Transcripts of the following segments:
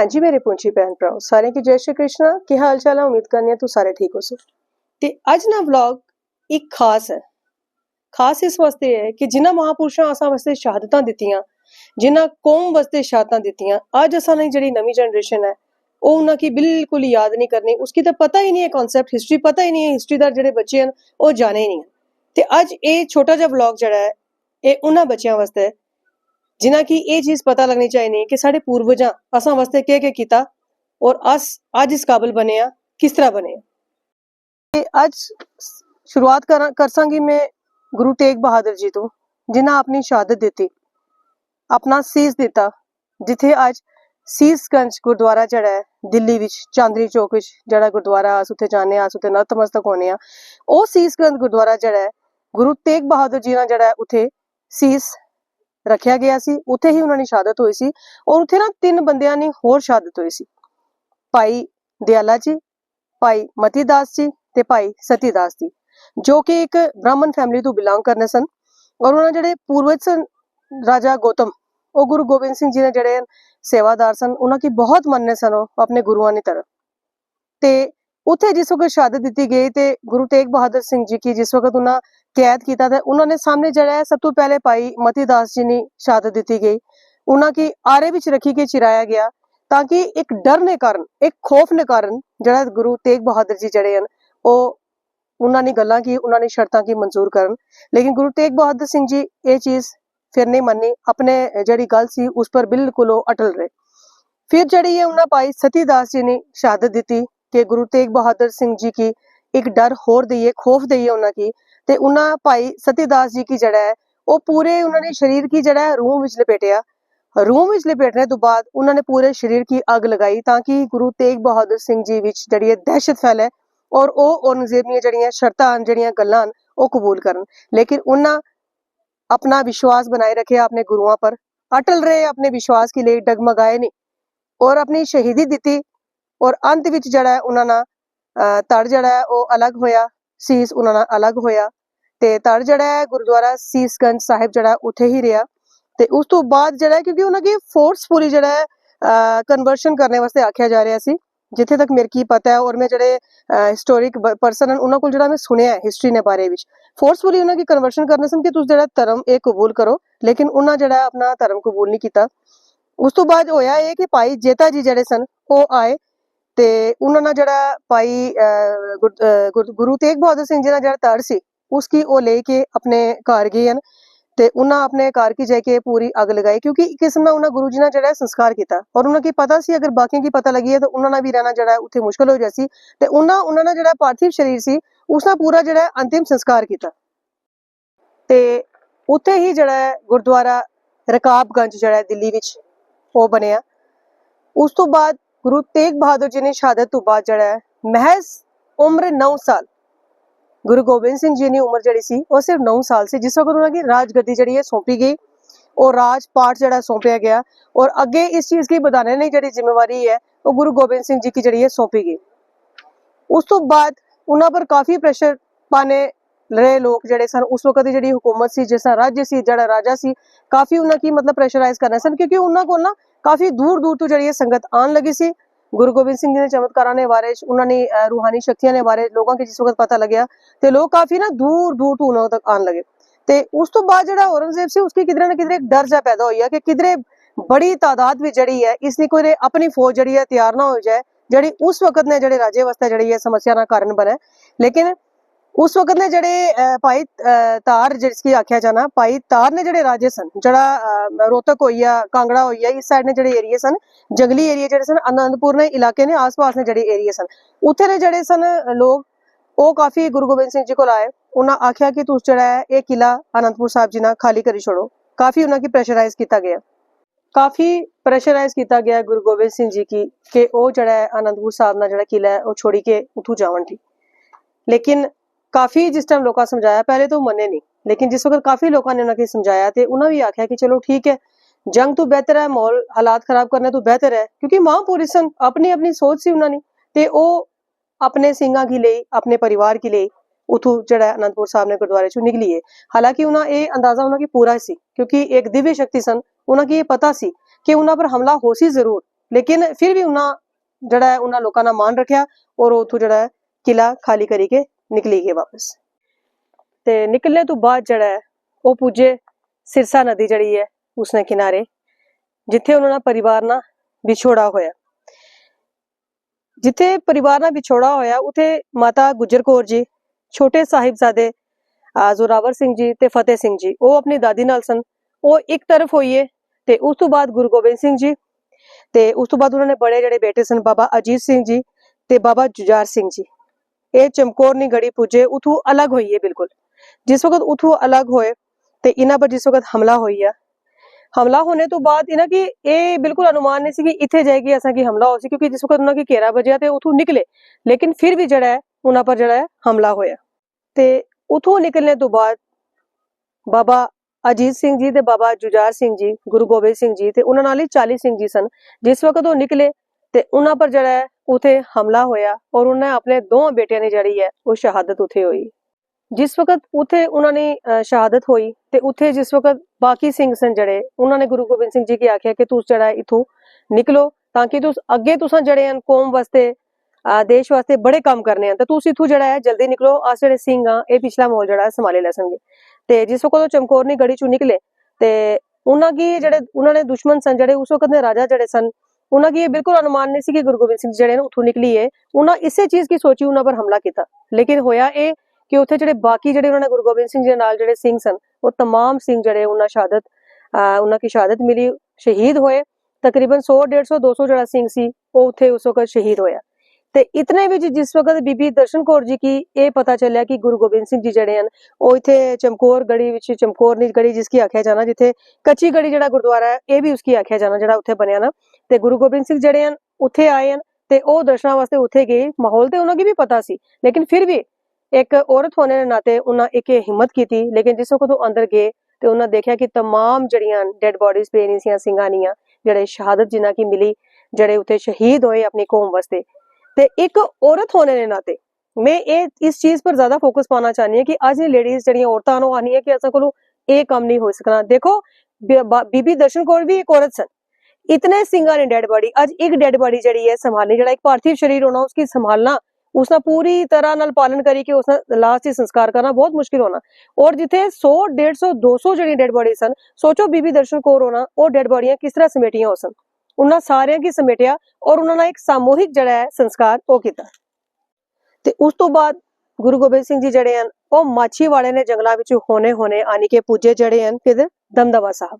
ਹਾਂਜੀ, ਮੇਰੇ ਪੁੰਚੀ ਭੈਣ ਭਰਾਓ, ਸਾਰਿਆਂ ਕੀ ਜੈ ਸ਼੍ਰੀ ਕ੍ਰਿਸ਼ਨ। ਕੀ ਹਾਲ ਚਾਲ ਹੈ ਉਮੀਦ ਕਰਨੀ ਹੈ ਤੁਸੀਂ ਸਾਰੇ ਠੀਕ ਹੋ ਸੋ। ਤੇ ਅੱਜ ਨਾ ਵਲੌਗ ਇੱਕ ਖਾਸ ਹੈ। ਖਾਸ ਇਸ ਵਾਸਤੇ ਹੈ ਕਿ ਜਿਨ੍ਹਾਂ ਮਹਾਪੁਰਸ਼ਾਂ ਆਸਾਂ ਵਾਸਤੇ ਸ਼ਹਾਦਤਾਂ ਦਿੱਤੀਆਂ, ਜਿਨ੍ਹਾਂ ਕੌਮ ਵਾਸਤੇ ਸ਼ਹਾਦਤਾਂ ਦਿੱਤੀਆਂ, ਅੱਜ ਅਸਾਂ ਦੀ ਜਿਹੜੀ ਨਵੀਂ ਜਨਰੇਸ਼ਨ ਹੈ, ਉਹ ਉਹਨਾਂ ਕੀ ਬਿਲਕੁਲ ਯਾਦ ਨਹੀਂ ਕਰਨੀ। ਉਸकी ਤਾਂ ਪਤਾ ਹੀ ਨਹੀਂ ਹੈ ਕਨਸੈਪਟ ਹਿਸਟਰੀ ਪਤਾ ਹੀ ਨਹੀਂ ਹੈ ਹਿਸਟਰੀ ਦਾ ਜਿਹੜੇ ਬੱਚੇ ਹਨ, ਉਹ ਜਾਣੇ ਹੀ ਨਹੀਂ। ਤੇ ਅੱਜ ਇਹ ਛੋਟਾ ਜਿਹਾ ਵਲੌਗ ਜਿਹੜਾ ਹੈ, ਇਹ ਉਹਨਾਂ ਬੱਚਿਆਂ ਵਾਸਤੇ ਜਿਨ੍ਹਾਂ ਕੀ ਇਹ ਚੀਜ਼ ਪਤਾ ਲੱਗਣੀ ਚਾਹੀਦੀ ਕਿ ਸਾਡੇ ਪੂਰਵਜਾਂ ਅਸਾਂ ਵਾਸਤੇ ਕੀ ਕੀ ਕੀਤਾ ਔਰ ਅਸ, ਅੱਜ ਇਸ ਕਾਬਿਲ ਬਣੇ ਆ, ਕਿਸ ਤਰ੍ਹਾਂ ਬਣੇ ਆ। ਤੇ ਅੱਜ ਸ਼ੁਰੂਆਤ ਕਰਸਾਂਗੀ ਮੈਂ ਗੁਰੂ ਤੇਗ ਬਹਾਦਰ ਜੀ ਤੋਂ, ਜਿਨ੍ਹਾਂ ਆਪਣੀ ਸ਼ਹਾਦਤ ਦਿੱਤੀ, ਆਪਣਾ ਸੀਸ ਦਿੱਤਾ, ਜਿੱਥੇ ਅੱਜ ਸੀਸਗੰਜ ਗੁਰਦੁਆਰਾ ਜਿਹੜਾ ਹੈ, ਦਿੱਲੀ ਵਿੱਚ, ਚਾਂਦਨੀ ਚੌਕ ਵਿੱਚ, ਜਿਹੜਾ ਗੁਰਦੁਆਰਾ ਅਸ ਉੱਥੇ ਜਾਂਦੇ ਆ ਅਸ ਉੱਥੇ ਨਤਮਸਤਕ ਹੋਣੇ ਆ ਉਹ ਸੀਸਗੰਜ ਗੁਰਦੁਆਰਾ ਜਿਹੜਾ ਹੈ, ਗੁਰੂ ਤੇਗ ਬਹਾਦਰ ਜੀ ਨਾਲ ਜਿਹੜਾ ਉੱਥੇ ਸੀਸ ਰੱਖਿਆ ਗਿਆ ਸੀ, ਉੱਥੇ ਹੀ ਉਹਨਾਂ ਦੀ ਸ਼ਹਾਦਤ ਹੋਈ ਸੀ ਔਰ ਉੱਥੇ ਨਾ ਤਿੰਨ ਬੰਦਿਆਂ ਦੀ ਹੋਰ ਸ਼ਹਾਦਤ ਹੋਈ ਸੀ। ਭਾਈ ਦਿਆਲਾ ਜੀ, ਭਾਈ ਮਤੀ ਦਾਸ ਜੀ ਤੇ ਭਾਈ ਸਤੀ ਦਾਸ ਜੀ, ਜੋ ਕਿ ਇੱਕ ਬ੍ਰਾਹਮਣ ਫੈਮਿਲੀ ਤੋਂ ਬਿਲੋਂਗ ਕਰਨੇ ਸਨ ਔਰ ਉਹਨਾਂ ਜਿਹੜੇ ਪੂਰਵਜ ਸਨ, ਰਾਜਾ ਗੌਤਮ, ਉਹ ਗੁਰੂ ਗੋਬਿੰਦ ਸਿੰਘ ਜੀ ਨੇ ਜਿਹੜੇ ਸੇਵਾਦਾਰ ਸਨ, ਉਹਨਾਂ ਕੀ ਬਹੁਤ ਮੰਨੇ ਸਨ ਉਹ ਆਪਣੇ ਗੁਰੂਆਂ ਦੀ ਤਰ੍ਹਾਂ ਤੇ ਉੱਥੇ ਜਿਸ ਵਕਤ ਸ਼ਹਾਦਤ ਦਿੱਤੀ ਗਈ ਤੇ ਗੁਰੂ ਤੇਗ ਬਹਾਦਰ ਸਿੰਘ ਜੀ ਕੀ ਜਿਸ ਵਕਤ ਉਹਨਾਂ ਕੈਦ ਕੀਤਾ ਤੇ ਉਹਨਾਂ ਨੇ ਸਾਹਮਣੇ ਜਿਹੜਾ ਹੈ, ਸਭ ਤੋਂ ਪਹਿਲੇ ਭਾਈ ਮਤੀ ਦਾਸ ਜੀ ਨੇ ਸ਼ਹਾਦਤ ਦਿੱਤੀ ਗਈ। ਉਹਨਾਂ ਕੀ ਆਰੇ ਵਿੱਚ ਰੱਖੀ ਕੇ ਚਿਰਾਇਆ ਗਿਆ ਤਾਂ ਕਿ ਇੱਕ ਡਰ ਨੇ ਕਾਰਨ, ਇੱਕ ਖੌਫ ਨੇ ਕਾਰਨ ਜਿਹੜਾ ਗੁਰੂ ਤੇਗ ਬਹਾਦਰ ਜੀ ਜਿਹੜੇ ਹਨ, ਉਹ ਉਹਨਾਂ ਨੇ ਗੱਲਾਂ ਕੀ, ਉਹਨਾਂ ਨੇ ਸ਼ਰਤਾਂ ਕੀ ਮਨਜ਼ੂਰ ਕਰਨ। ਲੇਕਿਨ ਗੁਰੂ ਤੇਗ ਬਹਾਦਰ ਸਿੰਘ ਜੀ ਇਹ ਚੀਜ਼ ਫਿਰ ਨਹੀਂ ਮੰਨੀ, ਆਪਣੇ ਜਿਹੜੀ ਗੱਲ ਸੀ ਉਸ ਪਰ ਬਿਲਕੁਲ ਉਹ ਅਟਲ ਰਹੇ। ਫਿਰ ਜਿਹੜੀ ਹੈ ਉਹਨਾਂ ਭਾਈ ਸਤੀ ਦਾਸ ਜੀ ਨੇ ਸ਼ਹਾਦਤ ਦਿੱਤੀ ਕਿ ਗੁਰੂ ਤੇਗ ਬਹਾਦਰ ਸਿੰਘ ਜੀ ਕੀ ਇੱਕ ਡਰ ਹੋਰ ਦਈਏ, ਖੋਫ ਦਈਏ ਉਹਨਾਂ ਕੀ, ਤੇ ਉਹਨਾਂ ਭਾਈ ਸਤੀਦਾਸ ਜੀ ਕੀ ਜਿਹੜਾ ਹੈ, ਉਹ ਪੂਰੇ ਉਹਨਾਂ ਨੇ ਸਰੀਰ ਕੀ ਜਿਹੜਾ ਹੈ, ਰੂਹ ਵਿੱਚ ਲਪੇਟਿਆ। ਰੂਹ ਵਿੱਚ ਲਪੇਟਣੇ ਤੋਂ ਬਾਅਦ ਉਹਨਾਂ ਨੇ ਪੂਰੇ ਸਰੀਰ ਕੀ ਅਗ ਲਗਾਈ ਤਾਂ ਕਿ ਗੁਰੂ ਤੇਗ ਬਹਾਦਰ ਸਿੰਘ ਜੀ ਵਿੱਚ ਜਿਹੜੀ ਦਹਿਸ਼ਤ ਫੈਲੇ ਔਰ ਉਹ ਔਰੰਗਜ਼ੇਬ ਦੀਆਂ ਜਿਹੜੀਆਂ ਸ਼ਰਤਾਂ ਜਿਹੜੀਆਂ ਗੱਲਾਂ ਉਹ ਕਬੂਲ ਕਰਨ। ਲੇਕਿਨ ਉਹਨਾਂ ਆਪਣਾ ਵਿਸ਼ਵਾਸ ਬਣਾਈ ਰੱਖਿਆ ਆਪਣੇ ਗੁਰੂਆਂ ਪਰ। ਅਟਲ ਰਹੇ ਆਪਣੇ ਵਿਸ਼ਵਾਸ ਕੀ ਲਈ, ਡਗਮਗਾਏ ਨਹੀਂ। ਔਰ ਆਪਣੀ ਸ਼ਹੀਦੀ ਦਿੱਤੀ ਔਰ ਅੰਤ ਵਿੱਚ ਜਿਹੜਾ ਹੈ ਉਹਨਾਂ ਨਾਲ ਅਹ, ਜਿਹੜਾ ਉਹ ਅਲੱਗ ਹੋਇਆ ਸੀਸ ਉਹਨਾਂ ਨਾਲ ਅਲੱਗ ਹੋਇਆ ਤੇ ਧੜ ਜਿਹੜਾ ਗੁਰਦੁਆਰਾ ਸੀਸਗੰਜ ਸਾਹਿਬ ਜਿਹੜਾ ਉੱਥੇ ਹੀ ਰਿਹਾ ਤੇ ਉਸ ਤੋਂ ਬਾਅਦ ਜਿਹੜਾ ਕਿਉਂਕਿ ਉਹਨਾਂ ਦੀ ਫੋਰਸਫੁਲੀ ਜਿਹੜਾ ਕਨਵਰਸ਼ਨ ਕਰਨੇ ਵਾਸਤੇ ਆਖਿਆ ਜਾ ਰਿਹਾ ਸੀ ਜਿੱਥੇ ਤੱਕ ਮੇਰੇ ਕੀ ਪਤਾ ਹੈ ਔਰ ਮੈਂ ਜਿਹੜੇ ਹਿਸਟੋਰਿਕ ਪਰਸਨ ਹਨ ਉਹਨਾਂ ਕੋਲ ਜਿਹੜਾ ਮੈਂ ਸੁਣਿਆ ਹੈ ਹਿਸਟਰੀ ਦੇ ਬਾਰੇ ਵਿੱਚ। ਫੋਰਸਫੁਲੀ ਉਹਨਾਂ ਦੀ ਕਨਵਰਸ਼ਨ ਕਰਨੇ ਸਨ ਕਿ ਤੁਸੀਂ ਜਿਹੜਾ ਧਰਮ ਇਹ ਕਬੂਲ ਕਰੋ ਲੇਕਿਨ ਉਹਨਾਂ ਜਿਹੜਾ ਆਪਣਾ ਧਰਮ ਕਬੂਲ ਨਹੀਂ ਕੀਤਾ। ਉਸ ਤੋਂ ਬਾਅਦ ਹੋਇਆ ਇਹ ਕਿ ਭਾਈ ਜੇਤਾ ਜੀ ਜਿਹੜੇ ਸਨ ਉਹ ਆਏ ਤੇ ਉਹਨਾਂ ਨਾਲ ਜਿਹੜਾ ਭਾਈ ਅਹ, ਗੁਰ- ਗੁਰ- ਗੁਰੂ ਤੇਗ ਬਹਾਦਰ ਸਿੰਘ ਜੀ ਦਾ ਜਿਹੜਾ ਧੜ ਸੀ ਉਸकी ਉਹ ਲੈ ਕੇ ਆਪਣੇ ਘਰ ਗਏ ਹਨ ਤੇ ਉਹਨਾਂ ਆਪਣੇ ਘਰ ਕੀ ਜਾ ਕੇ ਪੂਰੀ ਅੱਗ ਲਗਾਈ ਕਿਉਂਕਿ ਕਿਸਮ ਨਾਲ ਉਹਨਾਂ ਗੁਰੂ ਜੀ ਨਾਲ ਜਿਹੜਾ ਸੰਸਕਾਰ ਕੀਤਾ ਔਰ ਉਹਨਾਂ ਕੀ ਪਤਾ ਸੀ ਅਗਰ ਬਾਕੀਆਂ ਕੀ ਪਤਾ ਲੱਗੀ ਹੈ ਤਾਂ ਉਹਨਾਂ ਨਾਲ ਵੀ ਰਹਿਣਾ ਜਿਹੜਾ ਉੱਥੇ ਮੁਸ਼ਕਲ ਹੋ ਜਾਸੀ ਤੇ ਉਹਨਾਂ ਉਹਨਾਂ ਨਾਲ ਜਿਹੜਾ ਪਾਰਥਿਵ ਸਰੀਰ ਸੀ ਉਸ ਨਾਲ ਪੂਰਾ ਜਿਹੜਾ ਅੰਤਿਮ ਸੰਸਕਾਰ ਕੀਤਾ। ਤੇ ਉੱਥੇ ਹੀ ਜਿਹੜਾ ਹੈ ਗੁਰਦੁਆਰਾ ਰਕਾਬਗੰਜ ਜਿਹੜਾ ਦਿੱਲੀ ਵਿੱਚ ਉਹ ਬਣਿਆ। ਉਸ ਤੋਂ ਬਾਅਦ ਗੁਰੂ ਤੇਗ ਬਹਾਦਰ ਜੀ ਨੇ ਸ਼ਹਾਦਤ ਤੋਂ ਬਾਅਦ ਜਿਹੜਾ ਹੈ ਮਹਿਜ਼ ਉਮਰ 9 ਸਾਲ ਗੁਰੂ ਗੋਬਿੰਦ ਸਿੰਘ ਜੀ ਦੀ ਉਮਰ ਜਿਹੜੀ ਸੀ ਉਹ ਸਿਰਫ 9 ਸਾਲ ਸੀ ਜਿਸ ਵਕਤ ਉਹਨਾਂ ਦੀ ਰਾਜਗੱਦੀ ਜਿਹੜੀ ਹੈ ਸੌਂਪੀ ਗਈ ਉਹ ਰਾਜ ਪਾਠ ਜਿਹੜਾ ਸੌਂਪਿਆ ਗਿਆ ਔਰ ਅੱਗੇ ਇਸ ਚੀਜ਼ ਕੀ ਬਤਾने ਦੀ ਜਿਹੜੀ ਜ਼ਿੰਮੇਵਾਰੀ ਹੈ ਉਹ ਗੁਰੂ ਗੋਬਿੰਦ ਸਿੰਘ ਜੀ ਕੀ ਜਿਹੜੀ ਹੈ ਸੌਂਪੀ ਗਈ ਉਸ ਤੋਂ ਬਾਅਦ ਉਹਨਾਂ ਪਰ ਕਾਫੀ ਪ੍ਰੈਸ਼ਰ ਪਾਣੇ ਰਹੇ ਲੋਕ ਜਿਹੜੇ ਸਨ ਉਸ ਵਕਤ ਦੀ ਜਿਹੜੀ ਹਕੂਮਤ ਸੀ ਜਿਸ ਦਾ ਰਾਜ ਸੀ ਜਿਹੜਾ ਰਾਜਾ ਸੀ ਕਾਫੀ ਉਹਨਾਂ ਕੀ ਮਤਲਬ ਪ੍ਰੈਸ਼ਰਾਈਜ਼ ਕਰਨਾ ਸਨ ਕਿਉਂਕਿ ਉਹਨਾਂ ਕੋਲ ਨਾ ਕਾਫੀ ਦੂਰ ਦੂਰ ਤੋਂ ਜਿਹੜੀ ਇਹ ਸੰਗਤ ਆਉਣ ਲੱਗੀ ਸੀ। ਗੁਰੂ ਗੋਬਿੰਦ ਸਿੰਘ ਜੀ ਦੇ ਚਮਤਕਾਰਾਂ ਦੇ ਬਾਰੇ ਉਹਨਾਂ ਨੇ ਰੂਹਾਨੀ ਸ਼ਕਤੀਆਂ ਦੇ ਬਾਰੇ ਲੋਕਾਂ ਕੇ ਜਿਸ ਵਕਤ ਪਤਾ ਲੱਗਿਆ ਤੇ ਲੋਕ ਕਾਫੀ ਨਾ ਦੂਰ ਦੂਰ ਤੋਂ ਉਹਨਾਂ ਤੱਕ ਆਉਣ ਲੱਗੇ। ਤੇ ਉਸ ਤੋਂ ਬਾਅਦ ਜਿਹੜਾ ਔਰੰਗਜ਼ੇਬ ਸੀ ਉਸकी ਕਿਧਰੇ ਨਾ ਕਿਧਰੇ ਇੱਕ ਡਰ ਜਾ ਪੈਦਾ ਹੋਈ ਹੈ ਕਿ ਕਿਧਰੇ ਬੜੀ ਤਾਦਾਦ ਵਿੱਚ ਜਿਹੜੀ ਹੈ ਇਸ ਦੀ ਕੋਈ ਆਪਣੀ ਫੌਜ ਜਿਹੜੀ ਹੈ ਤਿਆਰ ਨਾ ਹੋ ਜਾਏ, ਜਿਹੜੀ ਉਸ ਵਕਤ ਨੇ ਜਿਹੜੇ ਰਾਜੇ ਵਾਸਤੇ ਜਿਹੜੀ ਹੈ, ਸਮੱਸਿਆ ਦਾ ਕਾਰਨ ਬਣੇ ਲੇਕਿਨ ਉਸ ਵਕਤ ਨੇ ਜਿਹੜੇ ਅਹ, ਭਾਈ ਅਹ, ਤਾਰ ਜਿਸ ਕੀ ਆਖਿਆ ਜਾਣਾ ਭਾਈ ਤਾਰ ਨੇ ਜਿਹੜੇ ਰਾਜੇ ਸਨ ਜਿਹੜਾ ਅਹ, ਰੋਹਤਕ ਹੋਈ ਆ ਕਾਂਗੜਾ ਹੋਈ ਆ ਇਸ ਸਾਈਡ ਨੇ ਜਿਹੜੇ ਏਰੀਆ ਸਨ ਜੰਗਲੀ ਏਰੀਆ ਜਿਹੜੇ ਸਨ ਅਨੰਦਪੁਰ ਨੇ ਇਲਾਕੇ ਨੇ ਆਸ-ਪਾਸ ਨੇ ਜਿਹੜੇ ਏਰੀਆ ਸਨ ਉੱਥੇ ਦੇ ਜਿਹੜੇ ਸਨ ਲੋਕ ਉਹ ਕਾਫੀ ਗੁਰੂ ਗੋਬਿੰਦ ਸਿੰਘ ਜੀ ਕੋਲ ਆਏ ਉਹਨਾਂ ਆਖਿਆ ਕਿ ਤੁਸੀਂ ਜਿਹੜਾ ਹੈ ਇਹ ਕਿਲਾ ਅਨੰਦਪੁਰ ਸਾਹਿਬ ਜੀ ਨਾਲ ਖਾਲੀ ਕਰੀ ਛੋੜੋ ਕਾਫੀ ਉਹਨਾਂ ਕੀ ਪ੍ਰੈਸ਼ਰਾਈਜ਼ ਕੀਤਾ ਗਿਆ ਕਾਫੀ ਪ੍ਰੈਸ਼ਰਾਈਜ਼ ਕੀਤਾ ਗਿਆ ਗੁਰੂ ਗੋਬਿੰਦ ਸਿੰਘ ਜੀ ਕੀ ਕਿ ਉਹ ਜਿਹੜਾ ਹੈ ਅਨੰਦਪੁਰ ਸਾਹਿਬ ਨਾਲ ਜਿਹੜਾ ਕਿਲਾ ਹੈ ਉਹ ਛੋੜੀ ਕੇ ਉਥੋਂ ਜਾਵਣ ਦੀ ਲੇਕਿਨ ਕਾਫੀ ਜਿਸ ਟਾਈਮ ਲੋਕਾਂ ਸਮਝਾਇਆ ਪਹਿਲੇ ਤਾਂ ਉਹ ਮੰਨੇ ਨਹੀਂ ਲੇਕਿਨ ਜਿਸ ਵਕਤ ਕਾਫੀ ਲੋਕਾਂ ਨੇ ਉਹਨਾਂ ਕੀ ਸਮਝਾਇਆ ਤੇ ਉਹਨਾਂ ਵੀ ਆਖਿਆ ਕਿ ਚਲੋ ਠੀਕ ਹੈ ਜੰਗ ਤੋਂ ਬਿਹਤਰ ਹੈ ਮਾਹੌਲ ਹਾਲਾਤ ਖਰਾਬ ਕਰਨੇ ਤੋਂ ਬਿਹਤਰ ਹੈ ਕਿਉਂਕਿ ਮਹਾਂਪੁਰਸ਼ ਸਨ ਆਪਣੀ ਆਪਣੀ ਸੋਚ ਸੀ ਉਹਨਾਂ ਦੀ ਤੇ ਉਹ ਆਪਣੇ ਸਿੰਘਾਂ ਕੀ ਲਈ ਆਪਣੇ ਪਰਿਵਾਰ ਕੀ ਲਈ ਉਥੋਂ ਜਿਹੜਾ ਹੈ ਅਨੰਦਪੁਰ ਸਾਹਿਬ ਨੇ ਗੁਰਦੁਆਰੇ ਚੋਂ ਨਿਕਲੀ ਹੈ ਹਾਲਾਂਕਿ ਉਹਨਾਂ ਇਹ ਅੰਦਾਜ਼ਾ ਉਹਨਾਂ ਕੀ ਪੂਰਾ ਸੀ ਕਿਉਂਕਿ ਇੱਕ ਦਿव्य ਸ਼ਕਤੀ ਸਨ ਉਹਨਾਂ ਕੀ ਇਹ ਪਤਾ ਸੀ ਕਿ ਉਹਨਾਂ ਪਰ ਹਮਲਾ ਹੋ ਸੀ ਜ਼ਰੂਰ ਲੇਕਿਨ ਫਿਰ ਵੀ ਉਹਨਾਂ ਜਿਹੜਾ ਹੈ ਉਹਨਾਂ ਲੋਕਾਂ ਦਾ ਮਾਨ ਰੱਖਿਆ ਔਰ ਉਥੋਂ ਜਿਹੜਾ ਹੈ ਕਿਲਾ ਖਾਲੀ ਕਰੀ ਕੇ ਨਿਕਲੀ ਗਏ ਵਾਪਸ। ਤੇ ਨਿਕਲਣੇ ਤੋਂ ਬਾਅਦ ਜਿਹੜਾ ਹੈ, ਉਹ ਪੁੱਜੇ ਸਿਰਸਾ ਨਦੀ ਜਿਹੜੀ ਹੈ, ਉਸਨੇ ਕਿਨਾਰੇ, ਜਿੱਥੇ ਉਹਨਾਂ ਦਾ ਪਰਿਵਾਰ ਨਾਲ ਵਿਛੋੜਾ ਹੋਇਆ। ਜਿੱਥੇ ਪਰਿਵਾਰ ਨਾਲ ਵਿਛੋੜਾ ਹੋਇਆ, ਉਥੇ ਮਾਤਾ ਗੁਜਰ ਕੌਰ ਜੀ, ਛੋਟੇ ਸਾਹਿਬਜ਼ਾਦੇ, ਅਹ, ਜ਼ੋਰਾਵਰ ਸਿੰਘ ਜੀ ਤੇ ਫਤਿਹ ਸਿੰਘ ਜੀ, ਉਹ ਆਪਣੀ ਦਾਦੀ ਨਾਲ ਸਨ। ਉਹ ਇੱਕ ਤਰਫ ਹੋਈਏ ਤੇ ਉਸ ਤੋਂ ਬਾਅਦ ਗੁਰੂ ਗੋਬਿੰਦ ਸਿੰਘ ਜੀ ਤੇ ਉਸ ਤੋਂ ਬਾਅਦ ਉਹਨਾਂ ਨੇ ਬੜੇ ਜਿਹੜੇ ਬੇਟੇ ਸਨ, ਬਾਬਾ ਅਜੀਤ ਸਿੰਘ ਜੀ ਤੇ ਬਾਬਾ ਜੁਝਾਰ ਸਿੰਘ ਜੀ। ਇਹ ਚਮਕੌਰ ਗੜੀ ਪੁੱਜੇ, ਉਥੋਂ ਅਲੱਗ ਹੋਈਏ ਬਿਲਕੁਲ। ਜਿਸ ਵਕਤ ਉਥੋਂ ਅਲੱਗ ਹੋਏ ਤੇ ਇਹਨਾਂ ਪਰ ਜਿਸ ਵਕਤ ਹਮਲਾ ਹੋਈ ਆ। ਹਮਲਾ ਹੋਣੇ ਤੋਂ ਬਾਅਦ ਇਹਨਾਂ ਕੀ ਇਹ ਬਿਲਕੁਲ ਅਨੁਮਾਨ ਨਹੀਂ ਸੀ ਕਿ ਇੱਥੇ ਜਾਏਗੀ ਐਸਾ ਕੀ ਹਮਲਾ ਹੋ ਸੀ, ਕਿਉਂਕਿ ਜਿਸ ਵਕਤ ਉਹਨਾਂ ਕੀ ਘੇਰਾ ਵੱਜਿਆ ਤੇ ਉਥੋਂ ਨਿਕਲੇ, ਲੇਕਿਨ ਫਿਰ ਵੀ ਜਿਹੜਾ ਹੈ, ਉਹਨਾਂ ਪਰ ਜਿਹੜਾ ਹੈ ਹਮਲਾ ਹੋਇਆ। ਤੇ ਉਥੋਂ ਨਿਕਲਣੇ ਤੋਂ ਬਾਅਦ ਬਾਬਾ ਅਜੀਤ ਸਿੰਘ ਜੀ ਤੇ ਬਾਬਾ ਜੁਜਾਰ ਸਿੰਘ ਜੀ, ਗੁਰੂ ਗੋਬਿੰਦ ਸਿੰਘ ਜੀ ਤੇ ਉਹਨਾਂ ਨਾਲ ਹੀ 40 ਸਿੰਘ ਜੀ ਸਨ। ਜਿਸ ਵਕਤ ਉਹ ਨਿਕਲੇ ਤੇ ਉਹਨਾਂ ਪਰ ਜਿਹੜਾ ਹੈ, ਉਥੇ ਹਮਲਾ ਹੋਇਆ ਔਰ ਉਹਨਾਂ ਆਪਣੇ ਦੋਹਾਂ ਬੇਟਿਆਂ ਨੇ ਜਿਹੜੀ ਹੈ, ਉਹ ਸ਼ਹਾਦਤ ਉਥੇ ਹੋਈ। ਜਿਸ ਵਕਤ ਉਥੇ ਉਹਨਾਂ ਨੇ ਸ਼ਹਾਦਤ ਹੋਈ ਤੇ ਉਥੇ ਜਿਸ ਵਕਤ ਬਾਕੀ ਸਿੰਘ ਸਨ ਜਿਹੜੇ, ਉਹਨਾਂ ਨੇ ਗੁਰੂ ਗੋਬਿੰਦ ਸਿੰਘ ਜੀ ਕੀ ਆਖਿਆ ਕਿ ਤੁਸੀਂ ਜਿਹੜਾ ਇਥੋਂ ਨਿਕਲੋ ਤਾਂ ਕਿ ਤੁਸੀਂ, ਅੱਗੇ ਤੁਸੀਂ ਜਿਹੜੇ ਹਨ, ਕੌਮ ਵਾਸਤੇ ਦੇਸ਼ ਵਾਸਤੇ ਬੜੇ ਕੰਮ ਕਰਨੇ ਆ ਤਾਂ ਤੁਸੀਂ ਇਥੋਂ ਜਿਹੜਾ ਹੈ, ਜਲਦੀ ਨਿਕਲੋ। ਆ ਜਿਹੜੇ ਸਿੰਘ ਆ, ਇਹ ਪਿਛਲਾ ਮਾਹੌਲ ਜਿਹੜਾ ਹੈ, ਸੰਭਾਲੇ ਲੈ ਸੰਗੇ ਤੇ ਜਿਸ ਵਕਤ ਉਹ ਚਮਕੌਰਨੀ ਗੜੀ ਚੋਂ ਨਿਕਲੇ ਤੇ ਉਹਨਾਂ ਕੀ ਜਿਹੜੇ, ਉਹਨਾਂ ਨੇ ਦੁਸ਼ਮਣ ਸਨ ਜਿਹੜੇ, ਉਸ ਵਕਤ ਦੇ ਰਾਜਾ ਜਿਹੜੇ ਸਨ ਉਹਨਾਂ ਕੀ ਇਹ ਬਿਲਕੁਲ ਅਨੁਮਾਨ ਨਹੀਂ ਸੀ ਕਿ ਗੁਰੂ ਗੋਬਿੰਦ ਸਿੰਘ ਜਿਹੜੇ ਨੇ ਉੱਥੋਂ ਨਿਕਲੀ ਹੈ ਉਹਨਾਂ ਇਸੇ ਚੀਜ਼ ਕੀ ਸੋਚੀ, ਉਹਨਾਂ ਪਰ ਹਮਲਾ ਕੀਤਾ। ਲੇਕਿਨ ਹੋਇਆ ਇਹ ਕਿ ਉੱਥੇ ਜਿਹੜੇ ਬਾਕੀ ਜਿਹੜੇ ਉਹਨਾਂ ਨੇ ਗੁਰੂ ਗੋਬਿੰਦ ਸਿੰਘ ਦੇ ਨਾਲ ਜਿਹੜੇ ਸਿੰਘ ਸਨ, ਉਹ तमाम ਸਿੰਘ ਜਿਹੜੇ ਉਹਨਾਂ ਸ਼ਹਾਦਤ ਉਹਨਾਂ ਕੀ ਸ਼ਹਾਦਤ ਮਿਲੀ, ਸ਼ਹੀਦ ਹੋਏ। ਤਕਰੀਬਨ 100 150 200 ਜਿਹੜਾ ਸਿੰਘ ਸੀ, ਉਹ ਉੱਥੇ ਉਸ ਵਕਤ ਸ਼ਹੀਦ ਹੋਇਆ। ਤੇ ਇਤਨੇ ਵਿੱਚ ਜਿਸ ਵਕਤ ਬੀਬੀ ਦਰਸ਼ਨ ਕੌਰ ਜੀ ਕੀ ਇਹ ਪਤਾ ਚੱਲਿਆ ਕਿ ਗੁਰੂ ਗੋਬਿੰਦ ਸਿੰਘ ਜੀ ਜਿਹੜੇ ਹਨ, ਉਹ ਇੱਥੇ ਚਮਕੌਰ ਗੜੀ ਵਿੱਚ, ਚਮਕੌਰ ਨੀ ਗੜੀ ਜਿਸ ਕੀ ਆਖਿਆ ਜਾਣਾ, ਜਿੱਥੇ ਕੱਚੀ ਗੜੀ ਜਿਹੜਾ ਗੁਰਦੁਆਰਾ ਹੈ, ਇਹ ਵੀ ਉਸ ਕੀ ਆਖਿਆ ਜਾਣਾ ਜਿਹੜਾ ਉੱਥੇ ਬਣਿਆ ਨਾ। ਤੇ ਗੁਰੂ ਗੋਬਿੰਦ ਸਿੰਘ ਜਿਹੜੇ ਹਨ ਉੱਥੇ ਆਏ ਹਨ ਤੇ ਉਹ ਦਰਸ਼ਨਾਂ ਵਾਸਤੇ ਉੱਥੇ ਗਏ ਮਾਹੌਲ ਤੇ ਉਹਨਾਂ ਕੀ ਵੀ ਪਤਾ ਸੀ ਲੇਕਿਨ ਫਿਰ ਵੀ ਇੱਕ ਔਰਤ ਹੋਣੇ ਦੇ ਨਾਤੇ ਉਹਨਾਂ ਇੱਕ ਇਹ ਹਿੰਮਤ ਕੀਤੀ ਲੇਕਿਨ ਜਿਸ ਵਕਤ ਉਹ ਅੰਦਰ ਗਏ ਤੇ ਉਹਨਾਂ ਦੇਖਿਆ ਕਿ तमाम ਜਿਹੜੀਆਂ ਡੈੱਡ ਬਾਡੀਜ਼ ਪਏ ਨਹੀਂ ਸੀਆਂ ਸਿੰਘਾਨੀਆਂ ਜਿਹੜੇ ਸ਼ਹਾਦਤ ਜਿਨ੍ਹਾਂ ਕੀ ਮਿਲੀ ਜਿਹੜੇ ਉੱਥੇ ਸ਼ਹੀਦ ਹੋਏ ਆਪਣੀ ਕੌਮ ਵਾਸਤੇ ਤੇ ਇੱਕ ਔਰਤ ਹੋਣੇ ਦੇ ਨਾਤੇ ਮੈਂ ਇਹ ਇਸ ਚੀਜ਼ ਪਰ ਜ਼ਿਆਦਾ ਫੋਕਸ ਪਾਣਾ ਚਾਹਨੀ ਹਾਂ ਕਿ ਅੱਜ ਦੀ ਲੇਡੀਜ਼ ਜਿਹੜੀਆਂ ਔਰਤਾਂ ਨੂੰ ਆਣੀ ਹੈ ਕਿ ਅਸਾਂ ਕੋਲੋਂ ਇਹ ਕੰਮ ਨਹੀਂ ਹੋ ਸਕਣਾ ਦੇਖੋ ਬੀ- ਬਾ- ਬੀਬੀ ਦਰਸ਼ਨ ਕੌਰ ਵੀ ਇੱਕ ਔਰਤ ਸਨ इतने सिंगर हैं डेड बॉडी आज एक डेड बॉडी जड़ी है, संभालनी। जड़ा एक पार्थिव शरीर होना, उसकी संभालना ਉਸਦਾ ਪੂਰੀ ਤਰ੍ਹਾਂ ਨਾਲ ਪਾਲਣ ਕਰੀ ਕਿ ਉਸਦਾ ਲਾਸਟ ਹੀ ਸੰਸਕਾਰ ਕਰਨਾ ਬਹੁਤ ਮੁਸ਼ਕਿਲ ਹੋਣਾ ਔਰ ਜਿੱਥੇ 100 150 200 ਜਿਹੜੀਆਂ ਡੈਡ ਬੋਡੀ ਸਨ ਸੋਚੋ ਬੀਬੀ ਦਰਸ਼ਨ ਕੋਰ ਹੋਣਾ ਉਹ ਡੈਡ ਬੋਡੀਆਂ ਕਿਸ ਤਰ੍ਹਾਂ ਸਮੇਟੀਆਂ ਹੋ ਸਨ ਉਹਨਾਂ ਸਾਰਿਆਂ ਕੀ ਸਮੇਟਿਆ ਔਰ ਉਹਨਾਂ ਨਾਲ ਇੱਕ ਸਮੂਹਿਕ ਜਿਹੜਾ ਹੈ ਸੰਸਕਾਰ ਉਹ ਕੀਤਾ ਤੇ ਉਸ ਤੋਂ ਬਾਅਦ ਗੁਰੂ ਗੋਬਿੰਦ ਸਿੰਘ ਜੀ ਜਿਹੜੇ ਹਨ ਉਹ ਮਾਛੀ ਵਾਲੇ ਨੇ ਜੰਗਲਾਂ ਵਿੱਚ ਹੋਣੇ ਹੋਣੇ ਆਣੀ ਕੇ ਪੂਜੇ ਜਿਹੜੇ ਹਨ ਫਿਰ ਦਮਦਵਾ ਸਾਹਿਬ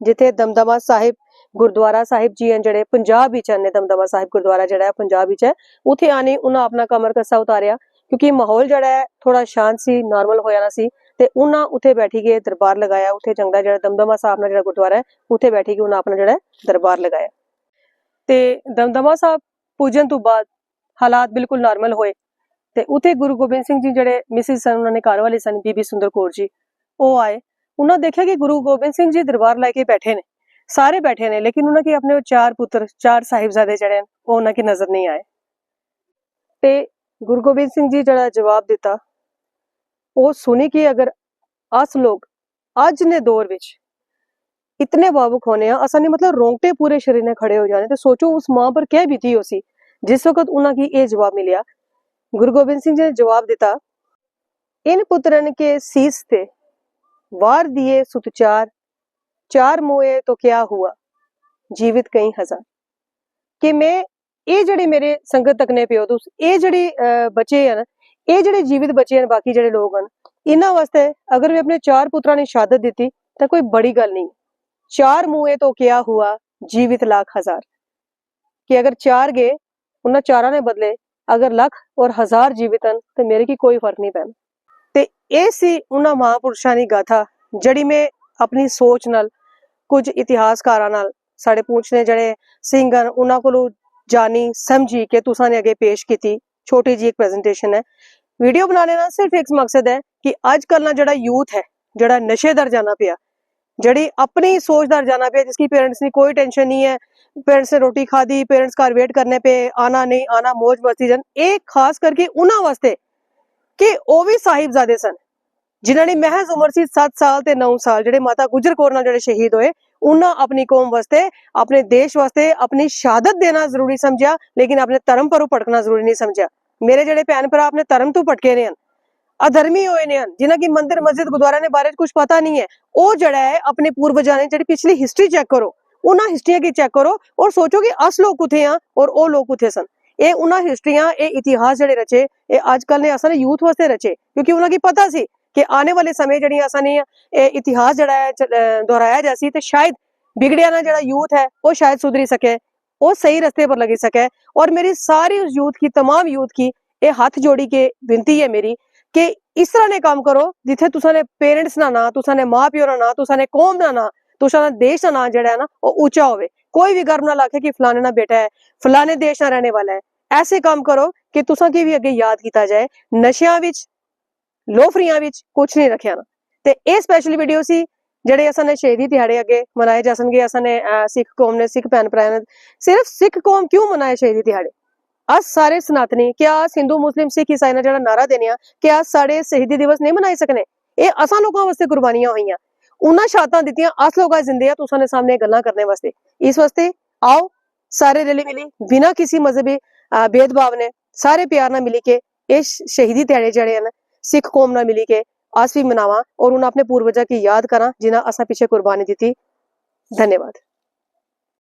ਜਿੱਥੇ ਦਮਦਮਾ ਸਾਹਿਬ ਗੁਰਦੁਆਰਾ ਸਾਹਿਬ ਜੀ ਹਨ ਜਿਹੜੇ ਪੰਜਾਬ ਵਿੱਚ ਹਨ ਦਮਦਮਾ ਸਾਹਿਬ ਗੁਰਦੁਆਰਾ ਜਿਹੜਾ ਹੈ, ਪੰਜਾਬ ਵਿੱਚ ਹੈ, ਉੱਥੇ ਆਣੇ ਉਹਨਾਂ ਆਪਣਾ ਕਮਰ ਕੱਸਾ ਉਤਾਰਿਆ, ਕਿਉਂਕਿ ਮਾਹੌਲ ਜਿਹੜਾ ਹੈ ਥੋੜਾ ਸ਼ਾਂਤ ਸੀ ਨਾਰਮਲ ਹੋ ਜਾਣਾ ਸੀ, ਤੇ ਉਹਨਾਂ ਉੱਥੇ ਬੈਠੀ ਕੇ ਦਰਬਾਰ ਲਗਾਇਆ, ਉੱਥੇ ਜੰਗਲਾ ਜਿਹੜਾ ਦਮਦਮਾ ਸਾਹਿਬ ਨਾਲ ਜਿਹੜਾ ਗੁਰਦੁਆਰਾ ਹੈ, ਉੱਥੇ ਬੈਠੀ ਕੇ ਉਹਨਾਂ ਆਪਣਾ ਜਿਹੜਾ ਦਰਬਾਰ ਲਗਾਇਆ। ਤੇ ਦਮਦਮਾ ਸਾਹਿਬ ਪੂਜਨ ਤੋਂ ਬਾਅਦ ਹਾਲਾਤ ਬਿਲਕੁਲ ਨਾਰਮਲ ਹੋਏ, ਤੇ ਉੱਥੇ ਗੁਰੂ ਗੋਬਿੰਦ ਸਿੰਘ ਜੀ ਜਿਹੜੇ ਮਿਸਿਸ ਸਨ, ਉਹਨਾਂ ਨੇ ਘਰ ਵਾਲੇ ਸਨ, ਬੀਬੀ ਸੁੰਦਰ ਕੌਰ ਜੀ, ਉਹ ਆਏ ਉਹਨਾਂ ਦੇਖਿਆ ਕਿ ਗੁਰੂ ਗੋਬਿੰਦ ਸਿੰਘ ਜੀ ਦਰਬਾਰ ਲੈ ਕੇ ਬੈਠੇ ਨੇ, ਸਾਰੇ ਬੈਠੇ ਨੇ, ਲੇਕਿਨ ਉਹਨਾਂ ਕੇ ਆਪਣੇ ਚਾਰ ਪੁੱਤਰ, ਚਾਰ ਸਾਹਿਬਜ਼ਾਦੇ ਜਿਹੜੇ ਉਹ ਉਹਨਾਂ ਕੀ ਨਜ਼ਰ ਨਹੀਂ ਆਏ। ਤੇ ਗੁਰੂ ਗੋਬਿੰਦ ਸਿੰਘ ਜੀ ਜਿਹੜਾ ਜਵਾਬ ਦਿੱਤਾ, ਉਹ ਸੁਣੀ ਕਿ ਅਗਰ ਅਸ ਲੋਕ ਅੱਜ ਨੇ ਦੌਰ ਵਿੱਚ ਇਤਨੇ ਭਾਵੁਕ ਹੋਣੇ ਆ, ਅਸਾਂ ਨੇ ਮਤਲਬ ਰੋਂਗਟੇ ਪੂਰੇ ਸ਼ਰੀਰ ਨੇ ਖੜੇ ਹੋ ਜਾਣੇ, ਤੇ ਸੋਚੋ ਉਸ ਮਾਂ ਪਰ ਕਿਆ ਬੀਤੀ ਹੋ ਸੀ ਜਿਸ ਵਕਤ ਉਹਨਾਂ ਕੀ ਇਹ ਜਵਾਬ ਮਿਲਿਆ। ਗੁਰੂ ਗੋਬਿੰਦ ਸਿੰਘ ਜੀ ਨੇ ਜਵਾਬ ਦਿੱਤਾ, ਇਨ ਪੁੱਤਰਨ ਕੇ ਸੀਸ ਤੇ ਵਾਰ ਦਿਏ ਸੁਤਚਾਰ ਚਾਰ ਮੋਏ तो क्या हुआ ਜੀਵਿਤ ਕਈ ਹਜ਼ਾਰ ਕਿ ਮੈਂ ਇਹ ਜਿਹੜੇ ਮੇਰੇ ਸੰਗਤ ਤੱਕਨੇ ਪਿਓ ਤੁਸ ਇਹ ਜਿਹੜੇ ਅਹ, ਬੱਚੇ ਹਨ ਇਹ ਜਿਹੜੇ ਜੀਵਿਤ ਬੱਚੇ ਹਨ ਬਾਕੀ ਜਿਹੜੇ ਲੋਕ ਹਨ ਇਹਨਾਂ ਵਾਸਤੇ ਅਗਰ ਮੈਂ ਆਪਣੇ ਚਾਰ ਪੁੱਤਰਾਂ ਨੇ ਸ਼ਹਾਦਤ ਦਿੱਤੀ ਤਾਂ ਕੋਈ ਬੜੀ ਗੱਲ ਨਹੀਂ ਚਾਰ ਮੂਏ ਤੋਂ ਕਿਆ ਹੁਆ ਜੀਵਿਤ ਲੱਖ ਹਜ਼ਾਰ ਕਿ ਅਗਰ ਚਾਰ ਗਏ ਉਹਨਾਂ ਚਾਰਾਂ ਨੇ ਬਦਲੇ ਅਗਰ ਲੱਖ ਔਰ ਹਜ਼ਾਰ ਜੀਵਿਤ ਹਨ ਤੇ ਮੇਰੇ ਕੀ ਕੋਈ ਫਰਕ ਨਹੀਂ ਪੈਣਾ ਤੇ ਇਹ ਸੀ ਉਹਨਾਂ ਮਹਾਪੁਰਸ਼ਾਂ ਦੀ ਗਾਥਾ, ਜਿਹੜੀ ਮੈਂ ਆਪਣੀ ਸੋਚ ਨਾਲ, ਕੁਝ ਇਤਿਹਾਸਕਾਰਾਂ ਨਾਲ ਸਾਡੇ ਪੂਛਨੇ ਜਿਹੜੇ ਸਿੰਘ ਉਹਨਾਂ ਕੋਲੋਂ ਜਾਣੀ, ਸਮਝੀ ਕਿ ਤੁਸੀਂ ਨੇ ਅੱਗੇ ਪੇਸ਼ ਕੀਤੀ। ਛੋਟੀ ਜੀ ਇੱਕ ਪ੍ਰੈਜੈਂਟੇਸ਼ਨ ਹੈ। ਵੀਡੀਓ ਬਣਾਉਣੇ ਦਾ ਸਿਰਫ ਇੱਕ ਮਕਸਦ ਹੈ ਕਿ ਅੱਜ ਕੱਲ੍ਹ ਨਾ ਜਿਹੜਾ ਯੂਥ ਹੈ, ਜਿਹੜਾ ਨਸ਼ੇ ਦਰ ਜਾਣਾ ਪਿਆ, ਜਿਹੜੀ ਆਪਣੀ ਸੋਚ ਦਰ ਜਾਣਾ ਪਿਆ ਜਿਸकी ਪੇਰੈਂਟਸ ਨੇ ਕੋਈ ਟੈਨਸ਼ਨ ਨਹੀਂ ਹੈ। ਪੇਰੈਂਟਸ ਨੇ ਰੋਟੀ ਖਾਧੀ ਪੇਰੈਂਟਸ ਘਰ ਵੇਟ ਕਰਨੇ ਪਏ पे ਨਹੀਂ नहीं आना ਮਸਤੀ मस्ती ਇਹ ਖਾਸ ਕਰਕੇ ਉਹਨਾਂ ਵਾਸਤੇ ਕਿ ਉਹ ਵੀ ਸਾਹਿਬਜ਼ਾਦੇ ਸਨ ਜਿਨ੍ਹਾਂ ਦੀ ਮਹਿਜ਼ ਉਮਰ ਸੀ 7 ਸਾਲ ਤੇ 9 ਸਾਲ ਜਿਹੜੇ ਮਾਤਾ ਗੁਜਰ ਕੌਰ ਨਾਲ ਜਿਹੜੇ ਸ਼ਹੀਦ ਹੋਏ ਉਹਨਾਂ ਆਪਣੀ ਕੌਮ ਵਾਸਤੇ ਆਪਣੇ ਦੇਸ਼ ਵਾਸਤੇ ਆਪਣੀ ਸ਼ਹਾਦਤ ਦੇਣਾ ਜ਼ਰੂਰੀ ਸਮਝਿਆ ਲੇਕਿਨ ਆਪਣੇ ਧਰਮ ਪਰੋਂ ਭਟਕਣਾ ਜ਼ਰੂਰੀ ਨਹੀਂ ਸਮਝਿਆ ਮੇਰੇ ਜਿਹੜੇ ਭੈਣ ਭਰਾ ਆਪਣੇ ਧਰਮ ਤੋਂ ਭਟਕੇ ਨੇ ਹਨ ਅਧਰਮੀ ਹੋਏ ਨੇ ਹਨ ਜਿਨ੍ਹਾਂ ਕੀ ਮੰਦਿਰ ਮਸਜਿਦ ਗੁਰਦੁਆਰਾ ਦੇ ਬਾਰੇ ਕੁਝ ਪਤਾ ਨਹੀਂ ਹੈ ਉਹ ਜਿਹੜਾ ਹੈ ਆਪਣੇ ਪੂਰਵਜਾਂ ਨੇ ਜਿਹੜੀ ਪਿਛਲੀ ਹਿਸਟਰੀ ਚੈੱਕ ਕਰੋ ਉਹਨਾਂ ਹਿਸਟਰੀਆਂ ਕੀ ਚੈੱਕ ਕਰੋ ਔਰ ਸੋਚੋ ਕਿ ਅਸ ਲੋਕ ਕਿੱਥੇ ਆ ਔਰ ਉਹ ਲੋਕ ਕਿੱਥੇ ਸਨ ਇਹ ਉਹਨਾਂ ਹਿਸਟਰੀਆਂ ਇਹ ਇਤਿਹਾਸ ਜਿਹੜੇ ਰਚੇ ਇਹ ਅੱਜ ਕੱਲ ਨੇ ਅਸਲ ਯੂਥ ਵਾਸਤੇ ਰਚੇ ਕਿਉਂਕਿ ਉਹਨਾਂ ਕੀ ਪਤਾ ਸੀ ਕਿ ਆਉਣੇ ਵਾਲੇ ਸਮੇਂ ਜਿਹੜੀਆਂ ਅਸਾਂ ਨੇ ਇਹ ਇਤਿਹਾਸ ਜਿਹੜਾ ਹੈ ਚ- ਅਹ ਦੁਹਰਾਇਆ ਜਾਸੀ ਤੇ ਸ਼ਾਇਦ ਵਿਗੜਿਆ ਨਾ ਜਿਹੜਾ ਯੂਥ ਹੈ ਉਹ ਸ਼ਾਇਦ ਸੁਧਰੀ ਸਕੇ ਉਹ ਸਹੀ ਰਸਤੇ पर लगी सके और मेरी सारी उस यूथ की तमाम यूथ की ये हाथ जोड़ी के विनती है मेरी कि इस तरह ने काम करो जिथे तुसा ने पेरेंट्स ना ना तुसा ने माँ प्यो ना ना तुसा ने कौम ना ना तुसा ने देश ਦਾ ਨਾਂ ਜਿਹੜਾ ਹੈ ਨਾ ਉਹ ਉੱਚਾ ਹੋਵੇ ਕੋਈ ਵੀ ਗਰਵ ਨਾ ਲਾਖੇ ਕਿ ਫਲਾਣੇ ਦਾ ਬੇਟਾ ਹੈ ਫਲਾਣੇ ਦੇਸ਼ ਦਾ ਰਹਿਣੇ ਵਾਲਾ ਹੈ ਐਸੇ ਕੰਮ ਕਰੋ ਕਿ ਤੁਸਾਂ ਕੀ ਵੀ ਅੱਗੇ ਯਾਦ ਕੀਤਾ ਜਾਏ। ਨਸ਼ਿਆਂ ਵਿੱਚ, ਲੋਫਰੀਆਂ ਵਿੱਚ ਕੁਝ ਨਹੀਂ ਰੱਖਿਆ। ਨਾ ਤੇ ਇਹ ਸਪੈਸ਼ਲ ਵੀਡੀਓ ਸੀ, ਜਿਹੜੇ ਅਸਾਂ ਨੇ ਸ਼ਹੀਦੀ ਦਿਹਾੜੇ ਅੱਗੇ ਮਨਾਏ ਜਾਸਨਗੇ ਅਸਾਂ ਨੇ ਸਿੱਖ ਕੌਮ ਨੇ, ਸਿੱਖ ਭੈਣ ਭਰਾਵਾਂ ਨੇ, ਸਿਰਫ ਸਿੱਖ ਕੌਮ ਕਿਉਂ ਮਨਾਏ ਸ਼ਹੀਦੀ ਦਿਹਾੜੇ? ਅਸ ਸਾਰੇ ਸਨਾਤਨੀ, ਕਿ ਅਸ ਹਿੰਦੂ, ਮੁਸਲਿਮ, ਸਿੱਖ ਇਸਾਈ ਨਾਲ ਜਿਹੜਾ ਨਾਰਾ ਦੇਨੇ ਆ, ਕਿ ਅਸ ਸਾਡੇ ਸ਼ਹੀਦੀ ਦਿਵਸ ਨਹੀਂ ਮਨਾਈ ਸਕਨੇ। ਇਹ ਅਸਾਂ ਲੋਕਾਂ ਵਾਸਤੇ ਕੁਰਬਾਨੀਆਂ ਹੋਈਆਂ। ਉਹਨਾਂ ਸ਼ਹਾਦਤਾਂ ਦਿੱਤੀਆਂ ਅਸ ਲੋਕਾਂ ਜ਼ਿੰਦੇ ਆ ਤੁਸਾਂ ਦੇ ਸਾਹਮਣੇ ਗੱਲਾਂ ਕਰਨੇ ਵਾਸਤੇ। ਇਸ ਵਾਸਤੇ ਆਓ, ਸਾਰੇ ਰਲੀ ਮਿਲੀ ਬਿਨਾਂ ਕਿਸੇ ਮਜ਼ਹਬੀ ਭੇਦਭਾਵ ਨੇ ਸਾਰੇ ਪਿਆਰ ਨਾਲ ਮਿਲੀ ਕੇ ਇਹ ਸ਼ਹੀਦੀ ਦਿਹਾੜੇ ਜਿਹੜੇ ਹਨ, ਸਿੱਖ ਕੌਮ ਨਾਲ ਮਿਲੀ ਕੇ ਅਸ ਵੀ ਮਨਾਵਾਂ ਔਰ ਉਹਨਾਂ ਆਪਣੇ ਪੂਰਵਜਾਂ ਕੀ ਯਾਦ ਕਰਾਂ, ਜਿਨ੍ਹਾਂ ਅਸਾਂ ਪਿੱਛੇ ਕੁਰਬਾਨੀ ਦਿੱਤੀ। ਧੰਨਵਾਦ।